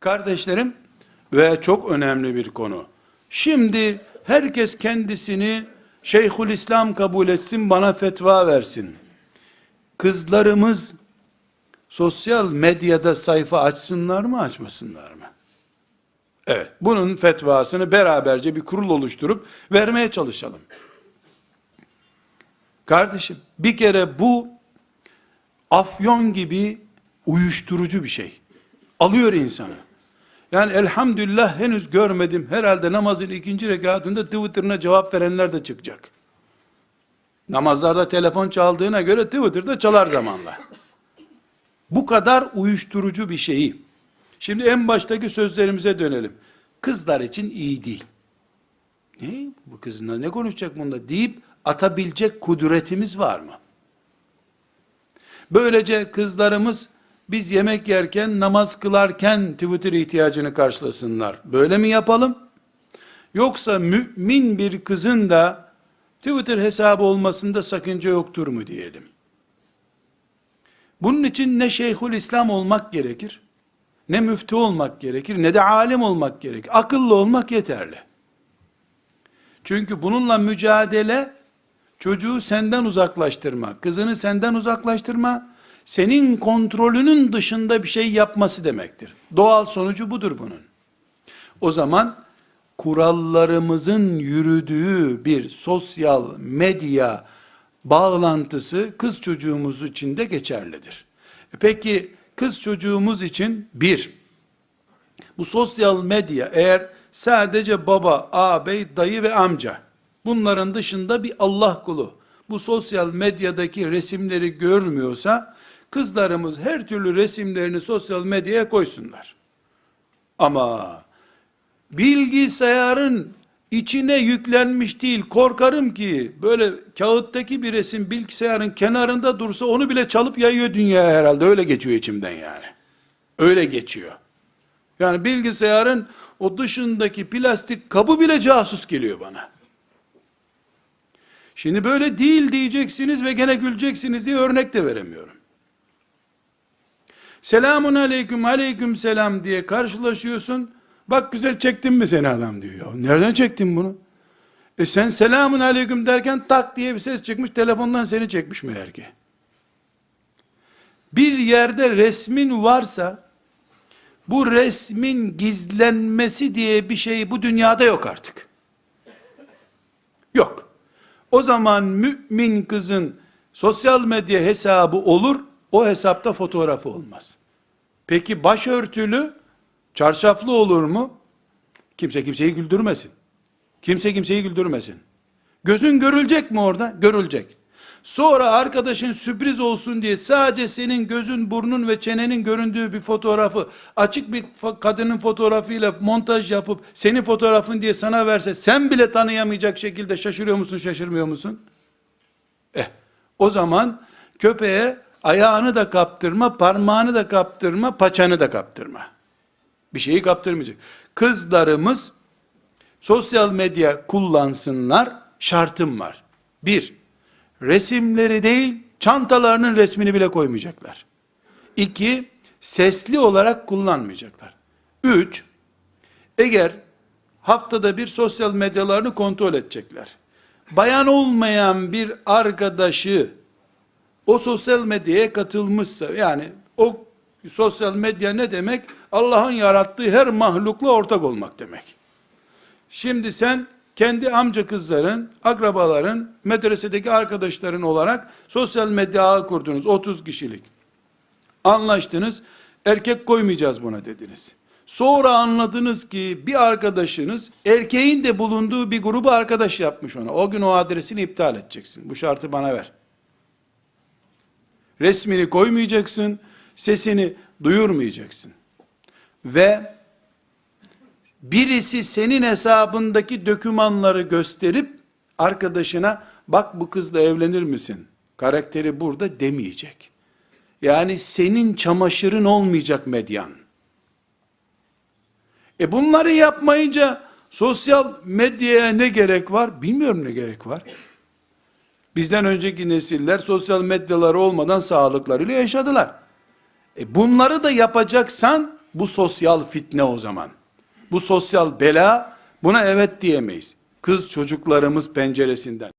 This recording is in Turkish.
Kardeşlerim ve çok önemli bir konu. Şimdi herkes kendisini Şeyhül İslam kabul etsin bana fetva versin. Kızlarımız sosyal medyada sayfa açsınlar mı açmasınlar mı? Evet bunun fetvasını beraberce bir kurul oluşturup vermeye çalışalım. Kardeşim bir kere bu afyon gibi uyuşturucu bir şey. Alıyor insanı. Yani elhamdülillah henüz görmedim. Herhalde namazın ikinci rekatında Twitter'ına cevap verenler de çıkacak. Namazlarda telefon çaldığına göre Twitter'da çalar zamanla. Bu kadar uyuşturucu bir şeyi. Şimdi en baştaki sözlerimize dönelim. Kızlar için iyi değil. Ne? Bu kızınla ne konuşacak bunda deyip atabilecek kudretimiz var mı? Böylece kızlarımız biz yemek yerken, namaz kılarken Twitter ihtiyacını karşılasınlar. Böyle mi yapalım? Yoksa mümin bir kızın da Twitter hesabı olmasında sakınca yoktur mu diyelim. Bunun için ne Şeyhül İslam olmak gerekir, ne müftü olmak gerekir, ne de alim olmak gerekir. Akıllı olmak yeterli. Çünkü bununla mücadele, çocuğu senden uzaklaştırma, kızını senden uzaklaştırma, senin kontrolünün dışında bir şey yapması demektir. Doğal sonucu budur bunun. O zaman kurallarımızın yürüdüğü bir sosyal medya bağlantısı kız çocuğumuz için de geçerlidir. E Peki kız çocuğumuz için bir, bu sosyal medya eğer sadece baba, ağabey, dayı ve amca bunların dışında bir Allah kulu bu sosyal medyadaki resimleri görmüyorsa kızlarımız her türlü resimlerini sosyal medyaya koysunlar. Ama bilgisayarın içine yüklenmiş değil korkarım ki böyle kağıttaki bir resim bilgisayarın kenarında dursa onu bile çalıp yayıyor dünyaya herhalde öyle geçiyor içimden yani. Öyle geçiyor. Yani bilgisayarın o dışındaki plastik kabı bile casus geliyor bana. Şimdi böyle değil diyeceksiniz ve gene güleceksiniz diye örnek de veremiyorum. Selamun aleyküm aleyküm selam diye karşılaşıyorsun. Bak güzel çektin mi seni adam diyor. Ya nereden çektin bunu? E sen selamun aleyküm derken tak diye bir ses çıkmış telefondan seni çekmiş meğer ki. Bir yerde resmin varsa bu resmin gizlenmesi diye bir şey bu dünyada yok artık. Yok. O zaman mümin kızın sosyal medya hesabı olur, o hesapta fotoğrafı olmaz. Peki başörtülü, çarşaflı olur mu? Kimse kimseyi güldürmesin. Kimse kimseyi güldürmesin. Gözün görülecek mi orada? Görülecek. Sonra arkadaşın sürpriz olsun diye sadece senin gözün, burnun ve çenenin göründüğü bir fotoğrafı açık bir kadının fotoğrafıyla montaj yapıp senin fotoğrafın diye sana verse sen bile tanıyamayacak şekilde şaşırıyor musun, şaşırmıyor musun? Eh, o zaman köpeğe ayağını da kaptırma, parmağını da kaptırma, paçanı da kaptırma. Bir şeyi kaptırmayacak. Kızlarımız sosyal medya kullansınlar, şartım var. Bir, resimleri değil, çantalarının resmini bile koymayacaklar. İki, sesli olarak kullanmayacaklar. Üç, eğer haftada bir sosyal medyalarını kontrol edecekler. Bayan olmayan bir arkadaşı o sosyal medyaya katılmışsa yani o sosyal medya ne demek? Allah'ın yarattığı her mahlukla ortak olmak demek. Şimdi sen kendi amca kızların, akrabaların, medresedeki arkadaşların olarak sosyal medya ağı kurdunuz 30 kişilik. Anlaştınız. Erkek koymayacağız buna dediniz. Sonra anladınız ki bir arkadaşınız erkeğin de bulunduğu bir grubu arkadaş yapmış ona. O gün o adresini iptal edeceksin. Bu şartı bana ver. Resmini koymayacaksın, sesini duyurmayacaksın. Ve birisi senin hesabındaki dokümanları gösterip arkadaşına bak bu kızla evlenir misin? Karakteri burada demeyecek. Yani senin çamaşırın olmayacak medyan. E bunları yapmayınca sosyal medyaya ne gerek var? Bilmiyorum ne gerek var. Bizden önceki nesiller sosyal medyaları olmadan sağlıklarıyla yaşadılar. E bunları da yapacaksan bu sosyal fitne o zaman. Bu sosyal bela buna evet diyemeyiz. Kız çocuklarımız penceresinden.